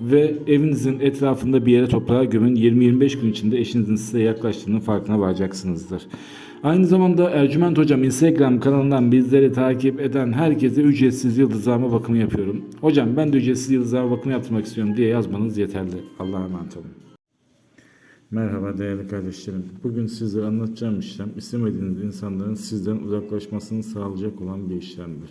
ve evinizin etrafında bir yere toprağa gömün. 20-25 gün içinde eşinizin size yaklaştığının farkına varacaksınızdır. Aynı zamanda Ercüment Hocam Instagram kanalından bizleri takip eden herkese ücretsiz yıldızlama bakımı yapıyorum. Hocam ben de ücretsiz yıldızlama bakımı yaptırmak istiyorum diye yazmanız yeterli. Allah'a emanet olun. Merhaba değerli kardeşlerim. Bugün sizlere anlatacağım işlem istemediğiniz insanların sizden uzaklaşmasını sağlayacak olan bir işlemdir.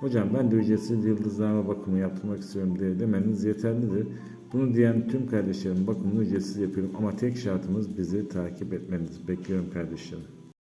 Hocam ben de ücretsiz yıldızlarma bakımı yaptırmak istiyorum diye demeniz yeterlidir. Bunu diyen tüm kardeşlerim bakımını ücretsiz yapıyorum ama tek şartımız bizi takip etmeniz. Bekliyorum kardeşlerim.